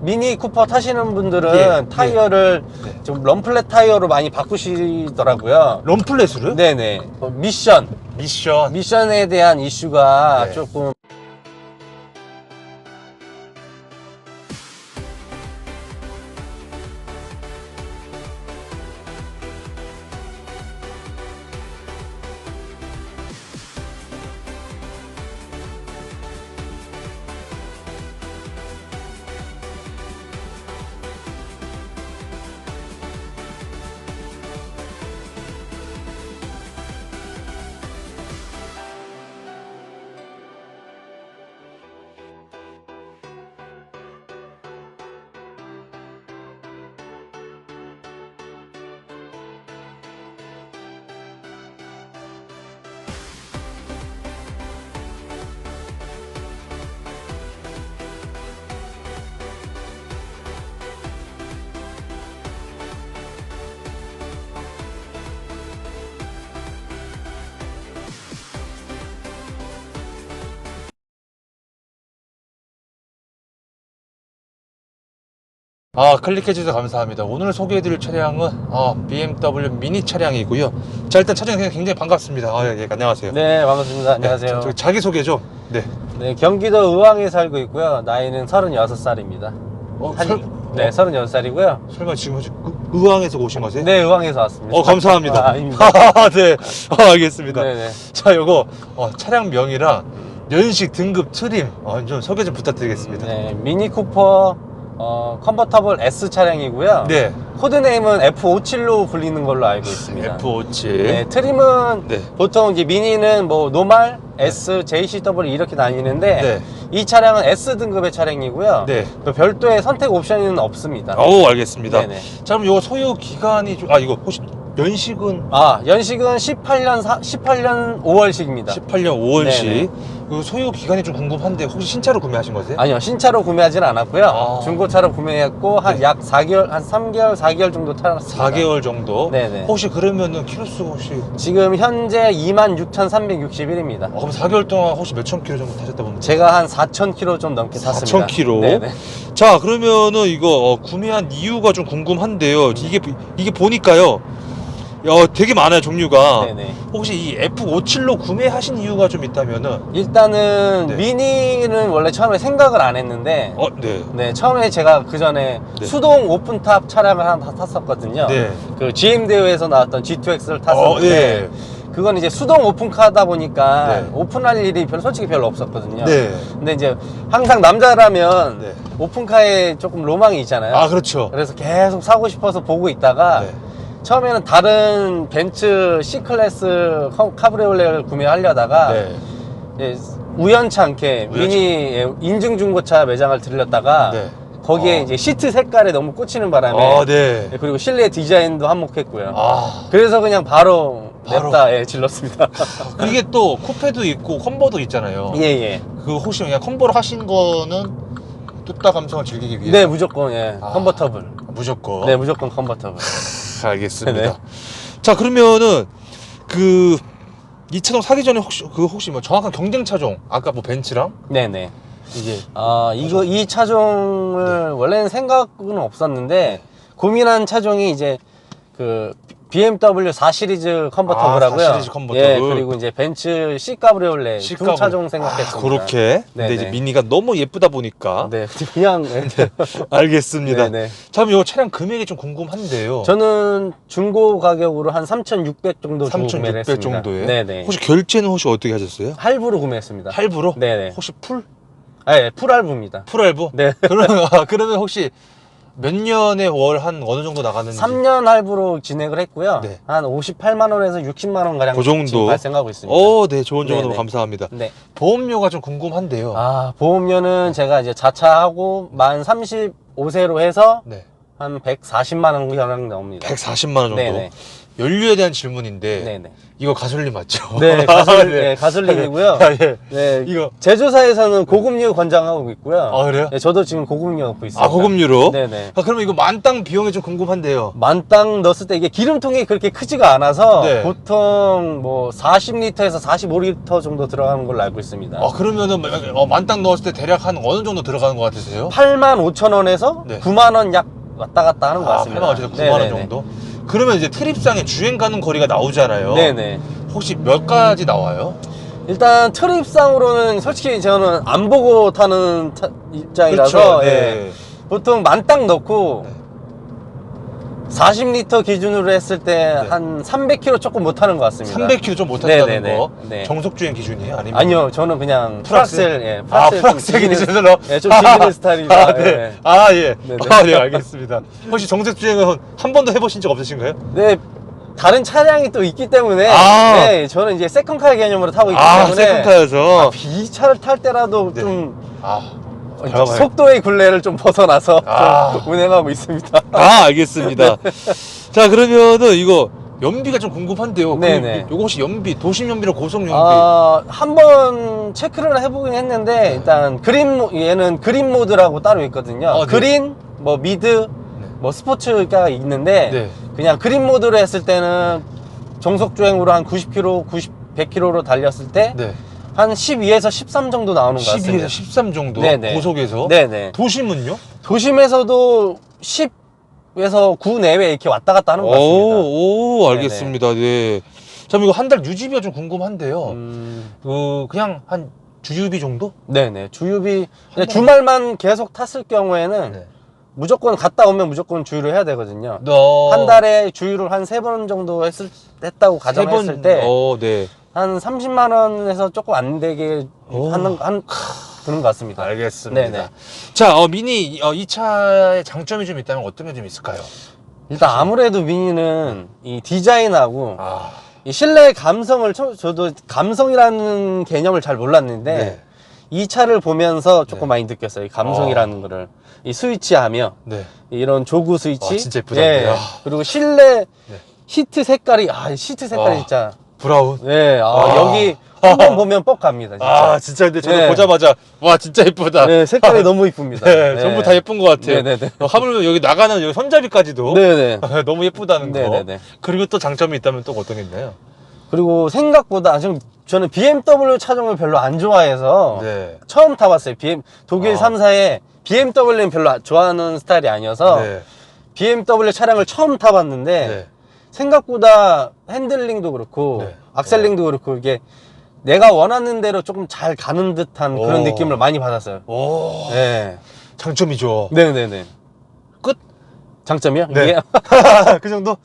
미니 쿠퍼 타시는 분들은 예, 타이어를 네. 좀 럼플렛 타이어로 많이 바꾸시더라고요. 럼플렛으로요? 네네. 어, 미션. 미션. 미션에 대한 이슈가 네. 조금 아, 클릭해주셔서 감사합니다. 오늘 소개해드릴 차량은 아, BMW 미니 차량이고요. 자, 일단 차량이 굉장히 반갑습니다. 아, 예, 예, 안녕하세요. 네 반갑습니다. 안녕하세요. 네, 저- 자기소개 좀. 네. 네 경기도 의왕에 살고 있고요. 나이는 36살입니다. 어, 한, 설, 네 어, 36살이고요. 설마 지금 의- 의왕에서 오신 거세요? 네 의왕에서 왔습니다. 어, 감사합니다. 아. 네. 아, 알겠습니다. 네네. 자, 요거 어, 차량명이랑 연식, 등급, 트림 어, 좀 소개 좀 부탁드리겠습니다. 네 미니 쿠퍼 어, 컨버터블 S 차량이고요. 네. 코드네임은 F57로 불리는 걸로 알고 있습니다. F57. 네, 트림은 네. 보통 이제 미니는 뭐 노말, S, JCW 이렇게 나뉘는데 네. 이 차량은 S 등급의 차량이고요. 네. 또 별도의 선택 옵션은 없습니다. 오, 알겠습니다. 네네. 자, 그럼 요거 소요 기간이 좀, 아, 이거 혹시 연식은 아 연식은 18년 사, 18년 5월식입니다. 18년 5월식. 네네. 그 소요 기간이 좀 궁금한데 혹시 신차로 구매하신 거세요? 아니요 신차로 구매하진 않았고요. 아. 중고차로 구매했고 한 네. 약 4개월 한 3개월 4개월 정도 타놨습니다. 4개월 정도. 네네. 혹시 그러면은 키로수 혹시 지금 현재 26,361입니다. 어, 그럼 4개월 동안 혹시 몇천 킬로 정도 타셨다 보면 제가 한 4,000km 좀 넘게 탔습니다. 4,000km? 네네. 자 그러면은 이거 어, 구매한 이유가 좀 궁금한데요. 이게 이게 보니까요. 어, 되게 많아요 종류가. 네네. 혹시 이 F57로 구매하신 이유가 좀 있다면은 일단은 네. 미니는 원래 처음에 생각을 안 했는데 어, 네. 네 처음에 제가 그 전에 네. 수동 오픈탑 차량을 하나 탔었거든요. 네. 그 GM 대회에서 나왔던 G2X를 탔었는데 어, 네. 그건 이제 수동 오픈카다 보니까 네. 오픈할 일이 별 솔직히 별로 없었거든요. 네. 근데 이제 항상 남자라면 네. 오픈카에 조금 로망이 있잖아요. 아 그렇죠. 그래서 계속 사고 싶어서 보고 있다가 네. 처음에는 다른 벤츠 C 클래스 커- 카브리올레를 구매하려다가 네. 예, 우연치 않게 우연치- 미니 인증 중고차 매장을 들렸다가 네. 거기에 어. 이제 시트 색깔에 너무 꽂히는 바람에 아 네. 예, 그리고 실내 디자인도 한몫했고요. 아 그래서 그냥 바로, 바로. 냅다 예, 질렀습니다. 이게 또 쿠페도 있고 컴버도 있잖아요. 예 예. 그 혹시 그냥 컴버로 하신 거는 뚜따 감성을 즐기기 위해 네 무조건 예 아. 컨버터블. 무조건. 네 무조건 컨버터블. 알겠습니다. 네. 자 그러면은 그 이 차종 사기 전에 혹시 그 혹시 뭐 정확한 경쟁 차종 아까 뭐 벤츠랑 네네. 이게 아 이거 이 차종을 네. 원래는 생각은 없었는데 고민한 차종이 이제 그 BMW 4 시리즈 컨버터블하고요. 아, 4 시리즈 컨버터블. 예, 그리고 이제 벤츠 C 카브리올레 C 두 차종 생각했습니다. 아, 그렇게. 근데 네네. 이제 미니가 너무 예쁘다 보니까. 네, 그냥 네. 알겠습니다. 네네. 자 그럼 이 차량 금액이 좀 궁금한데요. 저는 중고 가격으로 한 3,600 정도 주고 구매를 3,600 했습니다. 정도에. 네네. 혹시 결제는 혹시 어떻게 하셨어요? 할부로 구매했습니다. 할부로? 네네. 혹시 풀? 아, 예, 풀 할부입니다. 풀 할부? 네. 그러면 아, 그러면 혹시 몇 년에 월 한 어느 정도 나가는지? 3년 할부로 진행을 했고요. 네. 한 58만 원에서 60만 원 가량 그 정도. 지금 발생하고 있습니다. 오, 네, 좋은 정보 너무 네네. 감사합니다. 네. 보험료가 좀 궁금한데요. 아, 보험료는 제가 이제 자차하고 만 35세로 해서 네. 한 140만 원 가량 나옵니다. 140만 원 정도. 네네. 연료에 대한 질문인데 네네. 이거 가솔린 맞죠? 네, 가솔린, 네. 네, 가솔린이고요. 아, 예. 네, 이거 제조사에서는 고급류 권장하고 있고요. 아, 그래요? 네, 저도 지금 고급류 넣고 있습니다. 아 고급류로? 네네. 아, 그러면 이거 만땅 비용이 좀 궁금한데요. 만땅 넣었을 때 이게 기름통이 그렇게 크지가 않아서 네. 보통 뭐 40리터에서 45리터 정도 들어가는 걸로 알고 있습니다. 아 그러면은 어, 만땅 넣었을 때 대략 한 어느 정도 들어가는 것 같으세요? 8만 5천 원에서 네. 9만 원 약 왔다 갔다 하는 것 아, 같습니다. 8만 원에서 9만 원 네네네. 정도? 그러면 이제 트립상에 주행 가는 거리가 나오잖아요. 네네. 혹시 몇 가지 나와요? 일단 트립상으로는 솔직히 저는 안 보고 타는 차- 입장이라서 그렇죠. 예. 네. 보통 만땅 넣고 네. 40리터 기준으로 했을 때 한 300km 조금 못 타는 것 같습니다. 300km 좀 못한다는 네네네. 거 네. 정속 주행 기준이에요? 아니면 아니요, 저는 그냥 프락셀? 프락셀, 예, 아 프락셀 좀 프락셀 즐기는- 기준으로 예, 좀 즐기는 스타일이라. 아, 네. 예. 아, 예. 네네. 아, 네, 알겠습니다. 혹시 정색 주행은 한 번도 해보신 적 없으신가요? 네, 다른 차량이 또 있기 때문에 아. 네, 저는 이제 세컨카 개념으로 타고 있기 아, 때문에 세컨카여서. 이 차를 탈 때라도 네. 좀 아, 어, 잠깐만요. 속도의 굴레를 좀 벗어나서 아. 좀 운행하고 있습니다. 아, 알겠습니다. 자, 그러면은 이거 연비가 좀 궁금한데요. 그 네네. 요거 혹시 연비, 도심 연비랑 고속 연비? 아, 한 번 체크를 해보긴 했는데 일단 그린 모, 얘는 그린 모드라고 따로 있거든요. 아, 네. 그린, 뭐 미드, 뭐 스포츠가 있는데 네. 그냥 그린 모드로 했을 때는 정속 주행으로 한 90km, 90, 100km로 달렸을 때 네. 한 12에서 13 정도 나오는 것 12에서 같습니다. 13 정도 네네. 고속에서 네네. 도심은요? 도심에서도 10에서 9 내외 이렇게 왔다 갔다 하는 것 같습니다. 오, 오, 알겠습니다. 네. 자, 이거 한 달 유지비가 좀 궁금한데요. 음, 그 그냥 한 주유비 정도? 네네. 주유비 한 주말만 계속 탔을 경우에는 네. 무조건 갔다 오면 무조건 주유를 해야 되거든요. 너한 달에 주유를 한 세 번 정도 했을 했다고 가정했을 때한 어, 네. 30만 원에서 조금 안 되게 오. 하는 한 드는 것 같습니다. 알겠습니다. 네네. 자, 어, 미니 어, 이 차의 장점이 좀 있다면 어떤 게 좀 있을까요? 일단 아무래도 미니는 이 디자인하고 아, 이 실내 감성을 저, 저도 감성이라는 개념을 잘 몰랐는데 네. 이 차를 보면서 조금 네. 많이 느꼈어요. 이 감성이라는 거를 이 스위치하며 네. 이런 조구 스위치, 와, 진짜 예쁘던데. 예. 아. 그리고 실내 네. 시트 색깔이 아 시트 색깔이 와. 진짜 브라운. 네, 아, 아. 여기 한 번 보면 뻑 갑니다. 진짜. 아, 진짜 근데 저도 네. 보자마자 와, 진짜 예쁘다. 네, 색깔이 너무 이쁩니다. 네, 전부 다 예쁜 것 같아요. 네네네. 어, 하물며 여기 나가는 여기 손잡이까지도 네네. 너무 예쁘다는 거. 네네네. 그리고 또 장점이 있다면 또 어떤 게 있나요? 그리고 생각보다 지금 저는 BMW 차종을 별로 안 좋아해서 네. 처음 타봤어요. BM 독일 아. 3사에 BMW는 별로 아- 좋아하는 스타일이 아니어서 네. BMW 차량을 처음 타봤는데 네. 생각보다 핸들링도 그렇고 네. 악셀링도 그렇고 이게 내가 원하는 대로 조금 잘 가는 듯한 그런 오. 느낌을 많이 받았어요. 오, 네. 장점이죠. 네네네. 끝? 장점이요? 네. 이게 그 정도?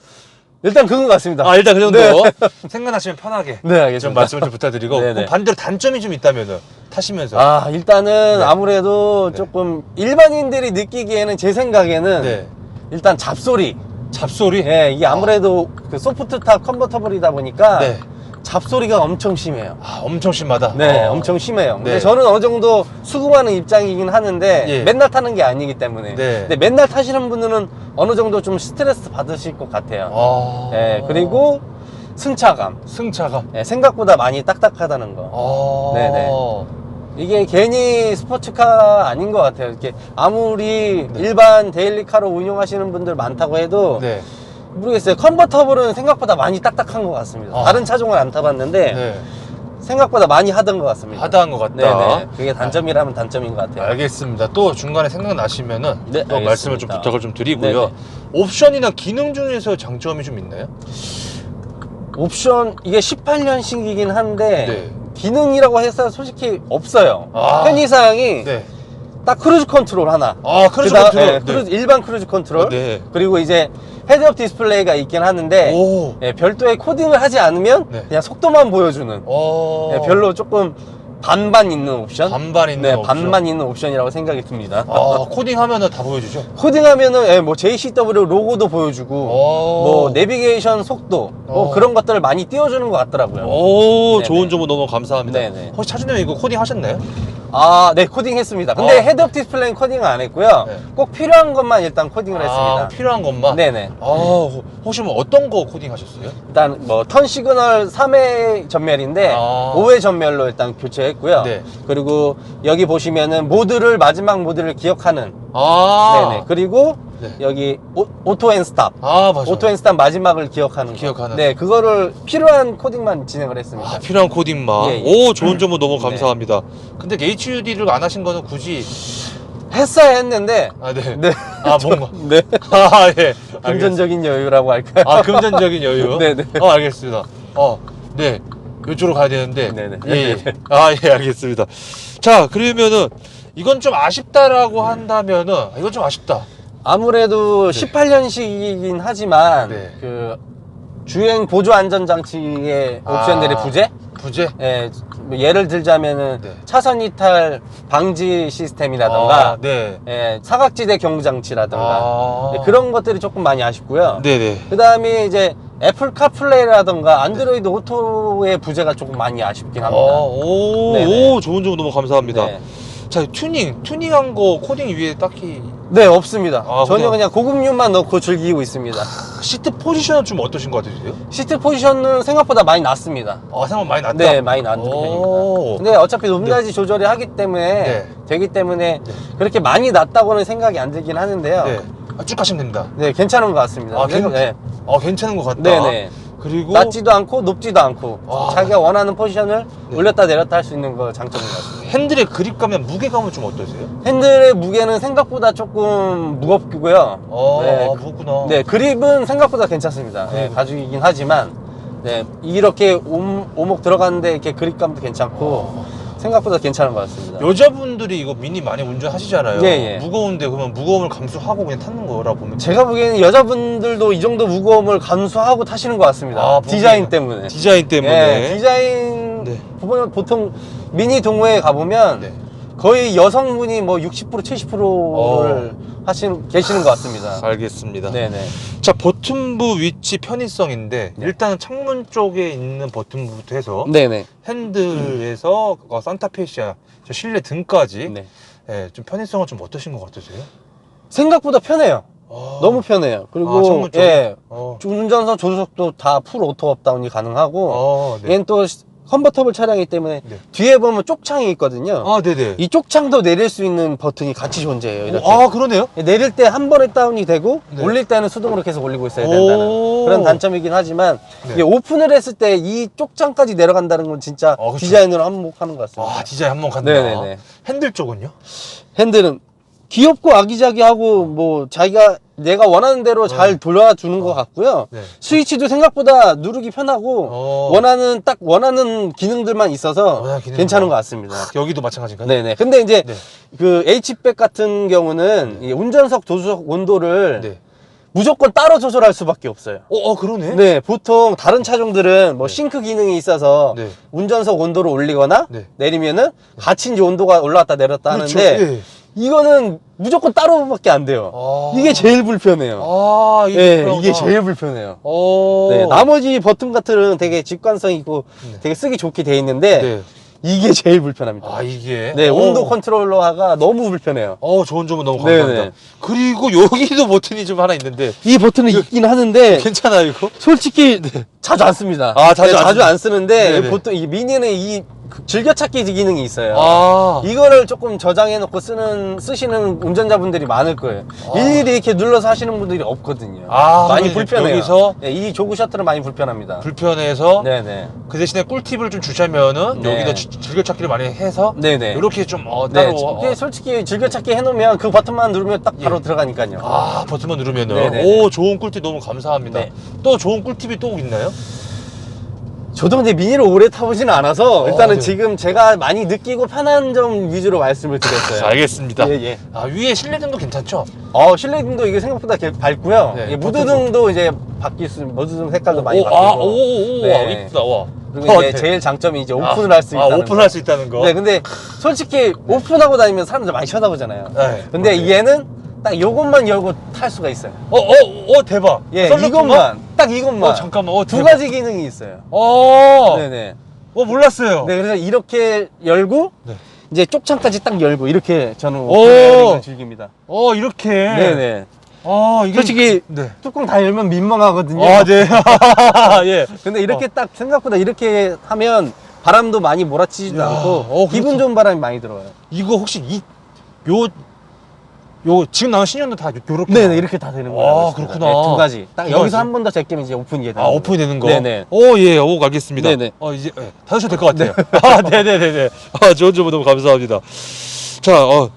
일단 그건 것 같습니다. 아, 일단 그 정도. 네. 생각나시면 편하게 네, 알겠습니다. 좀 말씀을 좀 부탁드리고 네네. 그럼 반대로 단점이 좀 있다면은 타시면서 아, 일단은 네. 아무래도 네. 조금 일반인들이 느끼기에는 제 생각에는 네. 일단 잡소리. 잡소리. 예, 이게 아무래도 그 소프트탑 컨버터블이다 보니까 네. 잡소리가 엄청 심해요. 아, 엄청 심하다. 네, 어. 엄청 심해요. 근데 네. 저는 어느 정도 수긍하는 입장이긴 하는데 예. 맨날 타는 게 아니기 때문에. 네. 근데 맨날 타시는 분들은 어느 정도 좀 스트레스 받으실 것 같아요. 아. 예, 그리고 승차감. 승차가. 예, 생각보다 많이 딱딱하다는 거. 아. 네네. 이게 괜히 스포츠카 아닌 것 같아요. 이렇게 아무리 네. 일반 데일리카로 운용하시는 분들 많다고 해도 네. 모르겠어요. 컨버터블은 생각보다 많이 딱딱한 것 같습니다. 아. 다른 차종을 안 타봤는데 네. 생각보다 많이 하던 것 같습니다. 하다한 것 같다. 네네. 그게 단점이라면 단점인 것 같아요. 알겠습니다. 또 중간에 생각나시면은 네, 또 말씀을 좀 알겠습니다. 부탁을 좀 드리고요. 네네. 옵션이나 기능 중에서 장점이 좀 있나요? 옵션 이게 18년식이긴 한데 네. 기능이라고 해서 솔직히 없어요. 아. 편의사항이 네. 딱 크루즈 컨트롤 하나. 아, 크루즈 그다음- 컨트롤. 예, 크루즈- 일반 크루즈 컨트롤. 어, 네. 그리고 이제 헤드업 디스플레이가 있긴 하는데 오. 예, 별도의 코딩을 하지 않으면 네. 그냥 속도만 보여주는 어. 예, 별로 조금 반반 있는 옵션. 반반 있는 네, 옵션. 반반 있는 옵션이라고 생각이 듭니다. 아, 코딩 하면은 다 보여주죠. 코딩하면은 예, 뭐 JCW 로고도 보여주고 오. 뭐 내비게이션 속도 뭐 어. 그런 것들을 많이 띄워주는 것 같더라고요. 오, 네네. 좋은 정보 너무 감사합니다. 네네. 혹시 차주님 이거 코딩 하셨나요? 아, 네, 코딩 했습니다. 근데 어. 헤드업 디스플레이는 코딩을 안 했고요. 네. 꼭 필요한 것만 일단 코딩을 아, 했습니다. 필요한 것만? 네네. 아, 혹- 혹시 뭐 어떤 거 코딩 하셨어요? 일단 뭐 턴 시그널 3회 전멸인데 아. 5회 전멸로 일단 교체했고요. 네. 그리고 여기 보시면은 모드를 마지막 모드를 기억하는 아, 네네. 그리고 네. 여기 오, 토 앤 스탑. 아, 맞아. 오토 앤 스탑 마지막을 기억하는 거. 기억하는. 네, 그거를 필요한 코딩만 진행을 했습니다. 아, 필요한 코딩만. 예, 예. 오, 좋은 정보 너무 네. 감사합니다. 근데 HUD를 안 하신 거는 굳이. 했어야 했는데 아, 네. 네. 아, 뭔가. 네. 아, 예. 알겠습니다. 금전적인 여유라고 할까요? 아, 금전적인 여유? 네 네. 어, 알겠습니다. 어, 네. 이쪽으로 가야 되는데. 네 네. 예, 예. 아, 예, 알겠습니다. 자, 그러면은, 이건 좀 아쉽다라고 한다면은, 아, 이건 좀 아쉽다. 아무래도 18년식이긴 하지만 네. 그 주행 보조 안전 장치의 옵션들이 아. 부재? 부재? 예, 뭐 예를 들자면은 네. 차선 이탈 방지 시스템이라던가 아, 네. 예, 사각지대 경고 장치라던가 아. 예, 그런 것들이 조금 많이 아쉽고요. 네네. 그 다음에 이제 애플 카플레이라던가 안드로이드 오토의 부재가 조금 많이 아쉽긴 아, 합니다. 오, 네네. 오, 좋은 정보 너무 감사합니다. 네. 자, 튜닝, 튜닝한 거 코딩 위에 딱히 네, 없습니다. 아, 전혀 그냥- 그냥 고급류만 넣고 즐기고 있습니다. 시트 포지션은 좀 어떠신 것 같으세요? 시트 포지션은 생각보다 많이 낮습니다. 아, 생각 많이 낮다. 네, 많이 낮은 오. 편입니다. 근데 어차피 높낮이 조절이 하기 때문에 네. 되기 때문에 네. 그렇게 많이 낮다고는 생각이 안 들긴 하는데요. 네. 네, 아, 쭉 가시면 됩니다. 괜찮은 것 같습니다. 아, 괜- 네. 아, 괜찮은 것 같다. 네네. 그리고 낮지도 않고 높지도 않고 아. 자기가 원하는 포지션을 네. 올렸다 내렸다 할 수 있는 거 장점인 것 같습니다. 핸들의 그립감이나 무게감은 좀 어떠세요? 핸들의 무게는 생각보다 조금 무겁고요. 아, 네, 아, 무겁구나. 네, 그립은 생각보다 괜찮습니다. 네, 그립. 가죽이긴 하지만 네, 이렇게 옴, 오목 들어가는데 이렇게 그립감도 괜찮고 생각보다 괜찮은 것 같습니다. 여자분들이 이거 미니 많이 운전하시잖아요. 예, 예. 무거운데 그러면 무거움을 감수하고 그냥 타는 거라 보면 제가 보기에는 여자분들도 이 정도 무거움을 감수하고 타시는 것 같습니다. 아, 디자인 보기에는. 때문에. 디자인 때문에. 예, 디자인 네. 보면 보통 미니 동호회 가보면 네. 거의 여성분이 뭐 60% 70%를 어. 하시는 계시는 것 같습니다. 알겠습니다. 네네. 자 버튼부 위치 편의성인데 네. 일단은 창문 쪽에 있는 버튼부터 해서 네네. 핸들에서 어, 산타페시아 저 실내 등까지 네. 예, 좀 편의성은 좀 어떠신 것 같으세요? 생각보다 편해요. 아, 너무 편해요. 그리고 아, 창문 쪽에? 예, 어, 운전석 조수석도 다 풀 오토 업다운이 가능하고 어, 네. 얘는 또 컨버터블 차량이기 때문에 네. 뒤에 보면 쪽창이 있거든요. 아 네네. 이 쪽창도 내릴 수 있는 버튼이 같이 존재해요. 이렇게. 아 그러네요. 내릴 때 한 번에 다운이 되고 네. 올릴 때는 수동으로 계속 올리고 있어야 된다는 오. 그런 단점이긴 하지만 네. 오픈을 했을 때 이 쪽창까지 내려간다는 건 진짜 아, 그쵸. 디자인으로 한몫하는 것 같습니다. 아 디자인 한번 간다. 네네네. 핸들 쪽은요? 핸들은 귀엽고 아기자기하고 뭐 자기가 내가 원하는 대로 잘 돌아주는 것 같고요. 네. 스위치도 생각보다 누르기 편하고 어. 원하는 딱 원하는 기능들만 있어서 원하는 기능만. 괜찮은 것 같습니다. 여기도 마찬가지인가요? 네네. 근데 이제 네. 그 H백 같은 경우는 이 운전석 조수석 온도를 네. 무조건 따로 조절할 수밖에 없어요. 어, 어 그러네. 네, 보통 다른 차종들은 뭐 싱크 기능이 있어서 네. 운전석 온도를 올리거나 네. 내리면은 같이 이제 온도가 올라왔다 내렸다 그렇죠. 하는데 예. 이거는 무조건 따로밖에 안 돼요. 아. 이게 제일 불편해요. 아 이게 네, 그렇구나. 이게 제일 불편해요. 어. 네, 나머지 버튼 같은 되게 직관성 있고 네. 되게 쓰기 좋게 돼 있는데 네. 이게 제일 불편합니다. 아 이게. 네, 어. 온도 컨트롤러가 너무 불편해요. 어 좋은 점은 너무 네네. 감사합니다. 그리고 여기도 버튼이 좀 하나 있는데 이 버튼은 있긴 하는데 괜찮아요 이거? 솔직히 자주 안 씁니다. 아, 자주 네, 안 자주 씁- 안 쓰는데 네네. 보통 이 미니는 이 즐겨찾기 기능이 있어요. 아. 이거를 조금 저장해놓고 쓰는 쓰시는 운전자분들이 많을 거예요. 아. 일일이 이렇게 눌러서 하시는 분들이 없거든요. 아, 많이 불편해요. 여기서? 네, 이 조그 셔틀은 많이 불편합니다. 불편해서 네네. 그 대신에 꿀팁을 좀 주자면은 네. 여기다 지- 즐겨찾기를 많이 해서 네네. 이렇게 좀 어, 네, 따로 이게 솔직히 즐겨찾기 해놓으면 그 버튼만 누르면 딱 바로 예. 들어가니까요. 아 버튼만 누르면은 네네네. 오 좋은 꿀팁 너무 감사합니다. 네. 또 좋은 꿀팁이 또 있나요? 저도 근데 미니를 오래 타보지는 않아서 일단은 네. 지금 제가 많이 느끼고 편한 점 위주로 말씀을 드렸어요. 알겠습니다. 예, 예. 아 위에 실내등도 괜찮죠? 어, 실내등도 이게 생각보다 개- 밝고요. 네, 예, 무드등도 이제 바뀔 수, 무드등 색깔도 많이 오, 바뀌고. 아, 오, 오, 오, 네. 와, 이쁘다, 와. 그리고 어, 이제 네. 제일 장점이 이제 아, 오픈을 할수 아, 있다는 오픈할 거. 수 있다는 거. 네, 근데 솔직히 오픈하고 다니면 사람들 많이 쳐다보잖아요. 네, 근데 그렇죠. 얘는 딱 요것만 열고 탈 수가 있어요. 어, 어, 어, 대박. 예? 이것만. 딱 이것만. 어, 잠깐만. 어, 두 대박. 가지 기능이 있어요. 어, 네네. 어, 몰랐어요. 네, 그래서 이렇게 열고 네. 이제 쪽창까지 딱 열고 이렇게 저는 오! 즐깁니다. 어 이렇게. 네네. 아 이게 솔직히 네. 뚜껑 다 열면 민망하거든요. 아 네. 예. 근데 이렇게 딱 생각보다 이렇게 하면 바람도 많이 몰아치지도 야, 않고 어, 기분 그렇죠. 좋은 바람이 많이 들어요. 이거 혹시 이 요 요 지금 나온 신년도 다 요- 요렇게. 네 네 이렇게 다 되는 거예요. 아. 그렇구나. 네, 두 가지. 딱두 여기서? 한 번 더 제끼면 이제 오픈이 되는 아 오픈이 되는 거. 네네. 오 예, 오 알겠습니다. 네네. 어 이제 예, 닫으셔도 될 것 같아요. 아 네네네네. 아 좋은 정보 너무 감사합니다. 자, 어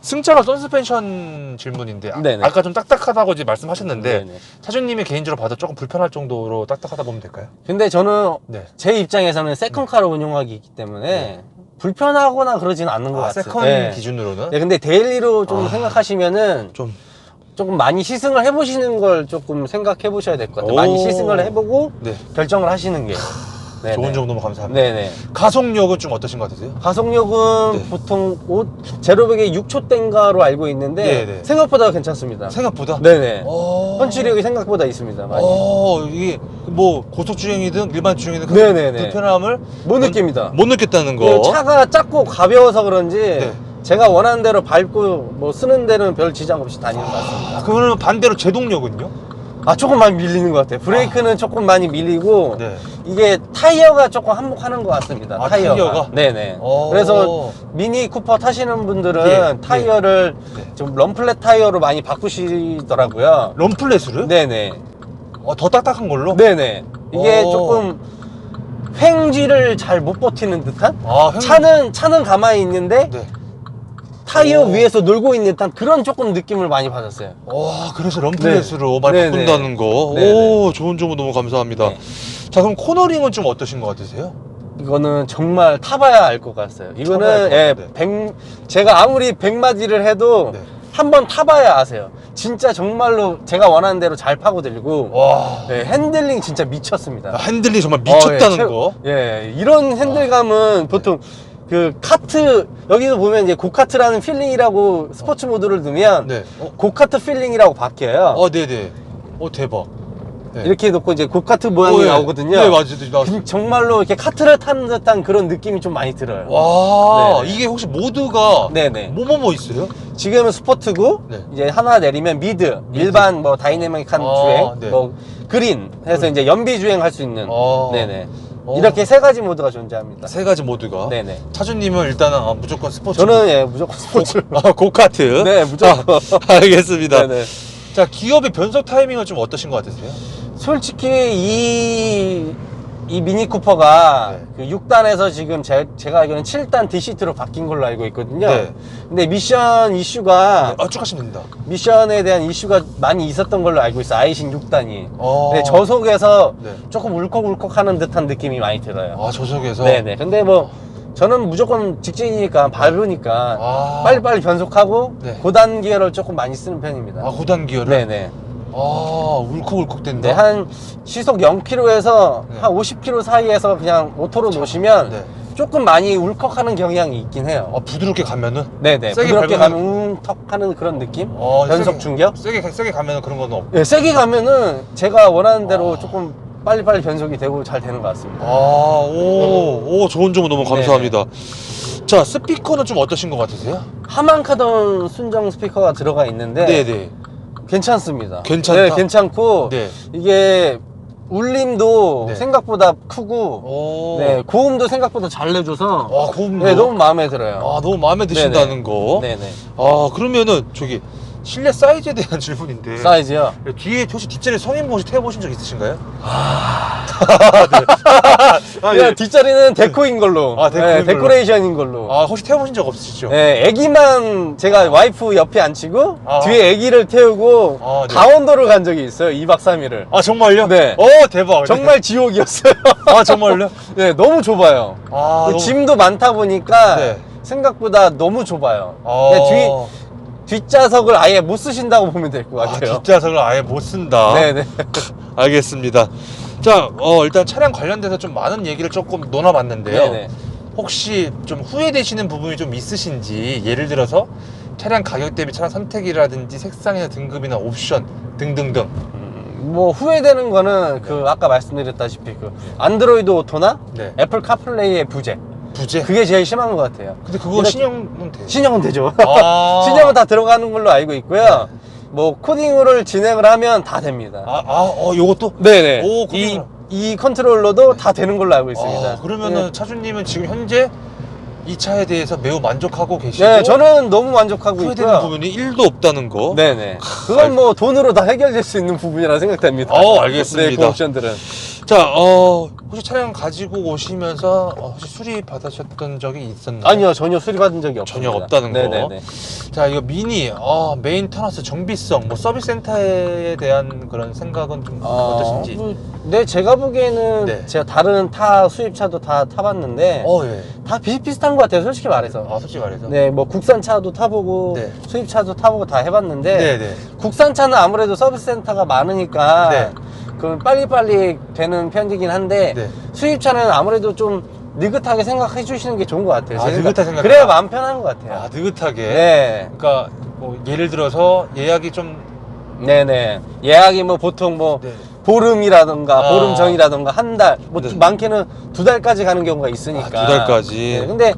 승차가 선스펜션 질문인데 아, 네네. 아까 좀 딱딱하다고 이제 말씀하셨는데 네네. 차주님이 개인적으로 봐도 조금 불편할 정도로 딱딱하다 보면 될까요? 근데 저는 네. 제 입장에서는 세컨카를 운영하기 때문에 불편하거나 그러지는 않는 것 아, 같아요. 세컨 네. 기준으로는 네, 근데 데일리로 좀 아. 생각하시면은 좀 조금 많이 시승을 해보시는 걸 조금 생각해 보셔야 될 것 같아요. 많이 오. 시승을 해보고 네. 결정을 하시는 게. 네네. 좋은 정보 너무 감사합니다. 네네. 가속력은 좀 어떠신 것 같으세요? 가속력은 네. 보통 보통 5, 제로백에 6초대인가로 알고 있는데 네네. 생각보다 괜찮습니다. 생각보다 네네. 어... 펀치력이 생각보다 있습니다. 많이. 어, 이게 뭐 고속 주행이든 일반 주행이든 그. 불편함을 못 느낍니다. 못 느꼈다는 거. 차가 작고 가벼워서 그런지 네. 제가 원하는 대로 밟고 뭐 쓰는 데는 별 지장 없이 다니는 것 같습니다. 아, 그러면 반대로 제동력은요? 아 조금 많이 밀리는 것 같아요. 브레이크는 조금 많이 밀리고 네. 이게 타이어가 조금 한몫하는 것 같습니다. 아, 타이어가. 타이어가? 네네. 어. 그래서 미니 쿠퍼 타시는 분들은 예, 타이어를 네. 좀 럼플렛 타이어로 많이 바꾸시더라고요. 럼플렛으로요? 네네. 어, 더 딱딱한 걸로? 네네. 이게 오. 조금 횡쥐를 잘 못 버티는 듯한? 아, 형... 차는 차는 가만히 있는데 네. 타이어 오. 위에서 놀고 있는 듯한 그런 조금 느낌을 많이 받았어요. 와, 그래서 럼플렛으로 많이 네네. 바꾼다는 거. 네네. 오, 좋은 정보 너무 감사합니다. 네. 자, 그럼 코너링은 좀 어떠신 것 같으세요? 이거는 정말 타봐야 알 것 같아요. 타봐야 이거는 예, 같은데. 백, 제가 아무리 백마디를 해도 네. 한번 타봐야 아세요. 진짜 정말로 제가 원하는 대로 잘 파고들고 와. 예, 핸들링 진짜 미쳤습니다. 핸들링 정말 미쳤다는 어, 예, 최- 거. 예, 이런 핸들감은 보통 그 카트 여기도 보면 이제 고카트라는 필링이라고 스포츠 모드를 넣으면 네. 어, 고카트 필링이라고 바뀌어요. 어 네네. 어, 대박. 네. 이렇게 놓고 이제 고카트 모양이 어, 예. 나오거든요. 네, 맞아요. 나왔어요. 그- 정말로 이렇게 카트를 타는 듯한 그런 느낌이 좀 많이 들어요. 와, 네네. 이게 혹시 모드가 네네. 뭐뭐뭐 있어요? 지금은 스포츠고 네. 이제 하나 내리면 미드, 일반 뭐 다이내믹한 아, 주행, 네. 뭐 그린 해서 이제 연비 주행 할 수 있는 아. 네네 어. 이렇게 세 가지 모드가 존재합니다. 세 가지 모드가. 네네. 차주님은 일단은 아, 무조건 스포츠. 저는 예 무조건 스포츠. 아, 고카트. 네 무조건. 아, 알겠습니다. 네네. 자, 기업의 변속 타이밍은 좀 어떠신 것 같으세요? 솔직히 이, 이 미니 쿠퍼가 네. 그 6단에서 지금 제, 제가 알기로는 7단 D시트로 바뀐 걸로 알고 있거든요. 네. 근데 미션 이슈가 아, 쭉 하시면 됩니다. 미션에 대한 이슈가 많이 있었던 걸로 알고 있어요. 아이신 6단이. 어. 네, 저속에서 네. 조금 울컥울컥 하는 듯한 느낌이 많이 들어요. 아, 저속에서. 네네. 근데 뭐, 저는 무조건 직진이니까 밟으니까 아. 빨리빨리 변속하고 네. 고단 기어를 조금 많이 쓰는 편입니다. 아, 고단 기어를. 네네. 아, 울컥울컥 된다. 네, 한 시속 0km에서 네. 한 50km 사이에서 그냥 오토로 놓으시면 네. 조금 많이 울컥하는 경향이 있긴 해요. 아, 부드럽게 가면은 네네. 세게 부드럽게 밟으면- 가면 웅턱 하는 그런 느낌? 어, 변속 세게- 충격? 세게 세게 가면은 그런 건 없. 네, 세게 가면은 제가 원하는 대로 아. 조금 빨리빨리 변속이 되고 잘 되는 것 같습니다. 아, 오, 오, 좋은 정보 너무 네. 감사합니다. 자, 스피커는 좀 어떠신 것 같으세요? 하만카돈 순정 스피커가 들어가 있는데 네, 네. 괜찮습니다. 괜찮다? 네, 괜찮고 네. 이게 울림도 네. 생각보다 크고 오. 네, 고음도 생각보다 잘 내줘서 아, 고음도. 네, 너무 마음에 들어요. 아, 너무 마음에 드신다는 거. 네네. 아, 그러면은 저기 실내 사이즈에 대한 질문인데. 사이즈요. 네, 뒤에 혹시 뒷자리 성인분 혹시 태워보신 적 있으신가요? 아, 그냥 예. 뒷자리는 데코인 걸로. 아, 데코인 네, 걸로. 데코레이션인 걸로. 아, 혹시 태워보신 적 없으시죠? 네, 애기만 제가 와이프 옆에 앉히고 아. 뒤에 애기를 태우고 아, 네. 강원도를 간 적이 있어요. 2박 3일을. 아, 정말요? 네. 어, 대박. 정말 지옥이었어요. 아, 정말요? 네, 너무 좁아요. 아, 그 너무- 짐도 많다 보니까 네. 생각보다 너무 좁아요. 아, 네, 뒤, 뒷좌석을 아예 못 쓰신다고 보면 될 것 아, 같아요. 뒷좌석을 아예 못 쓴다. 네네. 알겠습니다. 자, 어, 일단 차량 관련돼서 좀 많은 얘기를 조금 논아봤는데요. 네네. 혹시 좀 후회되시는 부분이 좀 있으신지 예를 들어서 차량 가격 대비 차량 선택이라든지 색상이나 등급이나 옵션 등등등 음, 뭐 후회되는 거는 그 아까 말씀드렸다시피 그 안드로이드 오토나 네. 애플 카플레이의 부재 부재? 그게 제일 심한 것 같아요. 근데 그거 근데 신형은 돼. 신형은 되죠. 아. 신형은 다 들어가는 걸로 알고 있고요. 뭐 코딩을 진행을 하면 다 됩니다. 아, 아, 어, 요것도? 네네. 오, 이. 이 컨트롤러도 다 되는 걸로 알고 있습니다. 아, 그러면은 네. 차주님은 지금 현재 이 차에 대해서 매우 만족하고 계시고 네, 저는 너무 만족하고 후회되는 있고요. 부분이 1도 없다는 거. 네네. 그건 뭐 돈으로 다 해결될 수 있는 부분이라 생각됩니다. 어, 알겠습니다. 네, 그 옵션들은. 자, 어, 혹시 차량 가지고 오시면서 어, 혹시 수리 받으셨던 적이 있었나요? 아니요, 전혀 수리받은 적이 없습니다. 전혀 없다는 거. 네네네. 자, 이거 미니, 어, 메인 터너스 정비성, 뭐 서비스 센터에 대한 그런 생각은 좀 어떠신지? 뭐, 네, 제가 보기에는 네. 제가 다른 타 수입차도 다 타봤는데 어, 예. 다 비슷비슷한 것 같아요, 솔직히 말해서. 아, 솔직히 말해서. 네, 뭐 국산차도 타보고 네. 수입차도 타보고 다 해봤는데 네, 네. 국산차는 아무래도 서비스 센터가 많으니까 네. 그 빨리빨리 되는 편이긴 한데 네. 수입차는 아무래도 좀 느긋하게 생각해 주시는 게 좋은 것 같아요. 아, 제 느긋하게 생각해요? 그래야 마음 편한 것 같아요. 아, 느긋하게. 네. 그러니까 뭐 예를 들어서 예약이 좀 네네. 예약이 뭐 보통 뭐 네. 보름이라던가 아. 보름 전이라던가 한 달, 뭐 네. 많게는 두 달까지 가는 경우가 있으니까. 아, 두 달까지. 네, 근데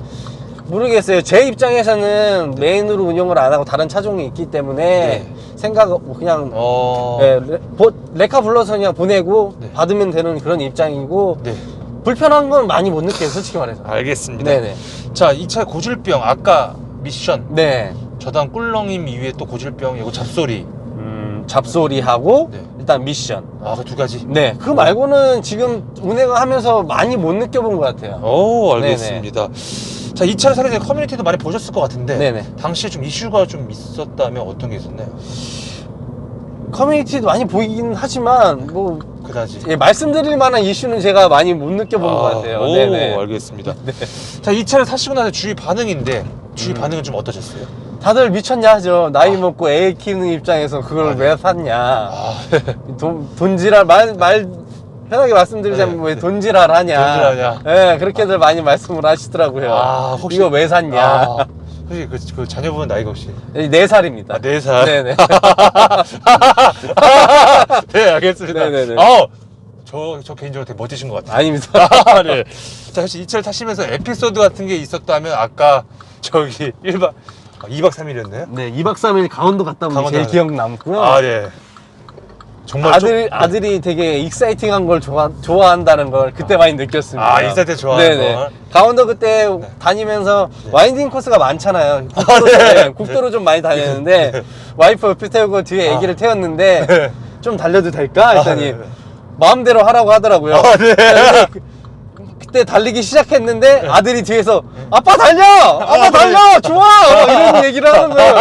모르겠어요. 제 입장에서는 메인으로 운영을 안 하고 다른 차종이 있기 때문에 네. 생각 뭐 그냥 어. 네, 레, 보- 레카 불러서 그냥 보내고 네. 받으면 되는 그런 입장이고 네. 불편한 건 많이 못 느껴요, 솔직히 말해서. 알겠습니다. 네네. 자, 이 차 고질병 아까 미션 네. 저당 꿀렁임 이후에 또 고질병 이거 잡소리. 음, 잡소리하고 네. 일단 미션. 아, 그 두 가지. 네. 그거 말고는 지금 운행을 하면서 많이 못 느껴본 것 같아요. 오, 알겠습니다. 자, 이 차를 사게 된 커뮤니티도 많이 보셨을 것 같은데 네네. 당시에 좀 이슈가 좀 있었다면 어떤 게 있었나요? 커뮤니티도 많이 보이긴 하지만 뭐 그다지. 예, 말씀드릴 만한 이슈는 제가 많이 못 느껴본 것 같아요. 오, 네네. 알겠습니다. 자, 이 차를 사시고 나서 주위 반응인데 주위 음. 반응은 좀 어떠셨어요? 다들 미쳤냐 하죠. 나이 먹고 애 키우는 입장에서 그걸 아, 네. 왜 샀냐. 아, 돈, 돈지랄, 말, 말, 편하게 말씀드리자면 네, 왜 네. 돈지랄 하냐. 돈질하냐. 예, 그렇게들 많이 말씀을 하시더라고요. 아, 혹시- 이거 왜 샀냐. 아, 혹시 그, 그 자녀분은 나이가 혹시? 네 살입니다. 아, 네 살. 네네. 네, 알겠습니다. 네네네. 어, 저, 저 개인적으로 되게 멋지신 것 같아요. 아닙니다. 아, 네. 자, 혹시 이 차를 타시면서 에피소드 같은 게 있었다면 아까 저기 1박, 2박 3일이었나요? 네, 2박 3일 강원도 갔다 온 게 강원도 제일. 기억 남고요. 아, 네. 정말 아들, 좀- 네. 아들이 되게 익사이팅한 걸 좋아, 좋아한다는 걸 그때 많이 느꼈습니다. 아, 익사이팅 좋아하는 네네. 걸. 강원도 그때 다니면서 네. 와인딩 코스가 많잖아요. 국도로, 네. 네, 국도로 좀 많이 다녔는데 와이프 옆에 태우고 뒤에 아. 애기를 태웠는데 네. 좀 달려도 될까? 했더니 아, 네, 네. 마음대로 하라고 하더라고요. 아, 네. 근데 그- 그때 달리기 시작했는데 아들이 뒤에서 아빠 달려! 아빠 아, 달려! 좋아! 막 이런 얘기를 하는 거예요.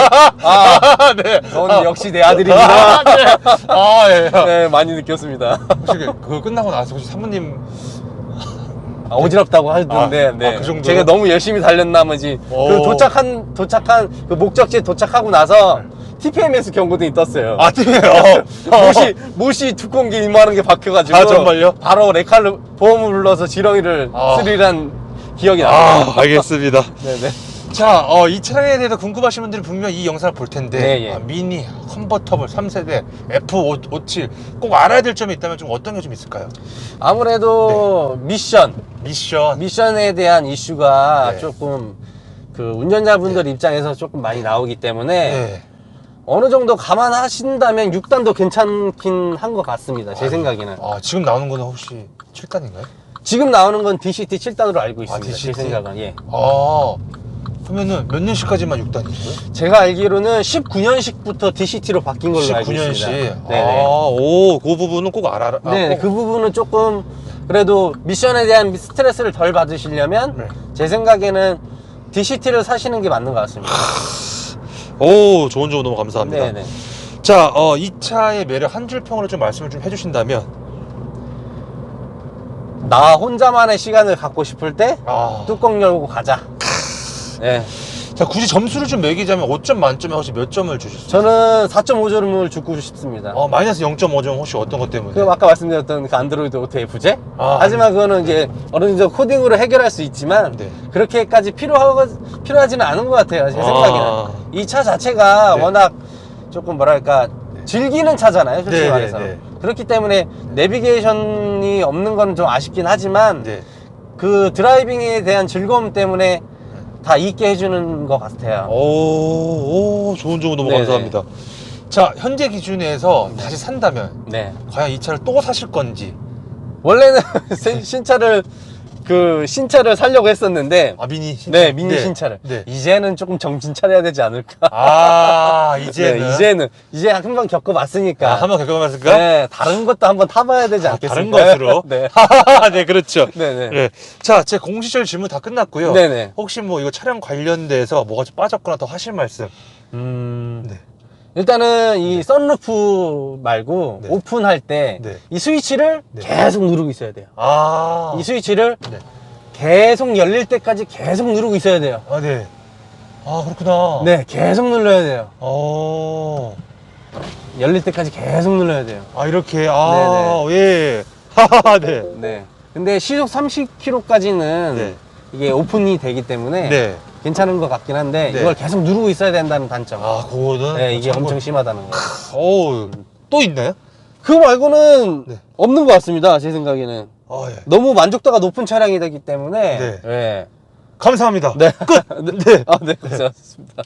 아, 아, 네. 넌 역시 내 아들이구나. 아, 네. 아, 예. 네, 많이 느꼈습니다. 혹시 그- 그거 끝나고 나서 혹시 사모님 아, 어지럽다고 하던데, 아, 네. 아, 그 정도로? 제가 너무 열심히 달렸 나머지 오. 그 도착한 도착한 그 목적지에 도착하고 나서 TPMS 경고등이 떴어요. 아, 팀이에요. 못이 못이 두꺼운 이만한 게 박혀가지고 아, 정말요? 바로 레칼로 보험을 불러서 지렁이를 아. 스릴한 기억이 아, 납니다. 알겠습니다. 네네. 자, 어, 이 차량에 대해서 궁금하신 분들이 분명 이 영상을 볼 텐데 네, 예. 아, 미니, 컨버터블 3세대, F57 꼭 알아야 될 점이 있다면 좀 어떤 게 좀 있을까요? 아무래도 미션 미션. 미션에 대한 이슈가 네. 조금 그 운전자분들 입장에서 조금 많이 나오기 때문에 네. 어느 정도 감안하신다면 6단도 괜찮긴 한 것 같습니다. 제 생각에는. 아, 지금 나오는 거는 혹시 7단인가요? 지금 나오는 건 DCT 7단으로 알고 아, 있습니다. DCT? 제 생각은. 예. 아, 그러면은 몇 년씩까지만 6단이고요? 제가 알기로는 19년식부터 DCT로 바뀐 걸로 알고 있습니다. 19년씩. 네네. 아, 오, 그 부분은 꼭 알아. 아, 네, 꼭- 그 부분은 조금 그래도 미션에 대한 스트레스를 덜 받으시려면 네. 제 생각에는 DCT를 사시는 게 맞는 것 같습니다. 오, 좋은 정보 너무 감사합니다. 네네. 자, 어, 이 차의 매력 한 줄 평으로 좀 말씀을 좀 해주신다면, 나 혼자만의 시간을 갖고 싶을 때 아, 뚜껑 열고 가자. 네. 자, 굳이 점수를 좀 매기자면 5점 만점에 혹시 몇 점을 주실 수 있어요? 저는 4.5점을 주고 싶습니다. 어, 마이너스 0.5점 혹시 어떤 것 때문에? 그 아까 말씀드렸던 그 안드로이드 오토 F제? 아, 하지만 그거는 이제 어느 정도 코딩으로 해결할 수 있지만 네. 그렇게까지 필요하고 필요하지는 않은 것 같아요. 제 아. 생각에는 이 차 자체가 네. 워낙 조금 뭐랄까 즐기는 차잖아요. 솔직히 네, 말해서 네, 네. 그렇기 때문에 내비게이션이 없는 건 좀 아쉽긴 하지만 네. 그 드라이빙에 대한 즐거움 때문에 다 있게 해주는 것 같아요. 오, 오 좋은 정보 너무 네네. 감사합니다. 자, 현재 기준에서 다시 산다면 네. 과연 이 차를 또 사실 건지. 원래는 신- 신차를 그 신차를 살려고 했었는데 아, 미니 신차. 네 미니 신차를 네. 이제는 조금 정신 차려야 되지 않을까 아, 이제는 네, 이제는 이제 한번 겪어봤으니까 아, 한번 겪어봤을까? 네 다른 것도 한번 타봐야 되지 아, 않겠습니까 다른 것으로. 네. 네, 그렇죠. 네네 네. 자, 제 공시절 질문 다 끝났고요. 네네 혹시 뭐 이거 차량 관련돼서 뭐가 좀 빠졌거나 더 하실 말씀. 음 네. 일단은 이 썬루프 말고 네. 오픈할 때 이 네. 스위치를 네. 계속 누르고 있어야 돼요 아. 이 스위치를 네. 계속 열릴 때까지 계속 누르고 있어야 돼요 아, 네. 아, 그렇구나. 네 계속 눌러야 돼요 어. 열릴 때까지 계속 눌러야 돼요 아, 이렇게. 아, 예. 하하, 네. 네. 근데 시속 30km까지는 네. 이게 오픈이 되기 때문에 네. 괜찮은 것 같긴 한데 네. 이걸 계속 누르고 있어야 된다는 단점. 아, 그거는. 네, 이게 엄청 심하다는 거. 어우, 또 있나요? 그거 말고는 네. 없는 것 같습니다. 제 생각에는 아, 예. 너무 만족도가 높은 차량이 되기 때문에. 네. 네. 감사합니다. 네. 끝! 네. 아, 네. 고생하셨습니다.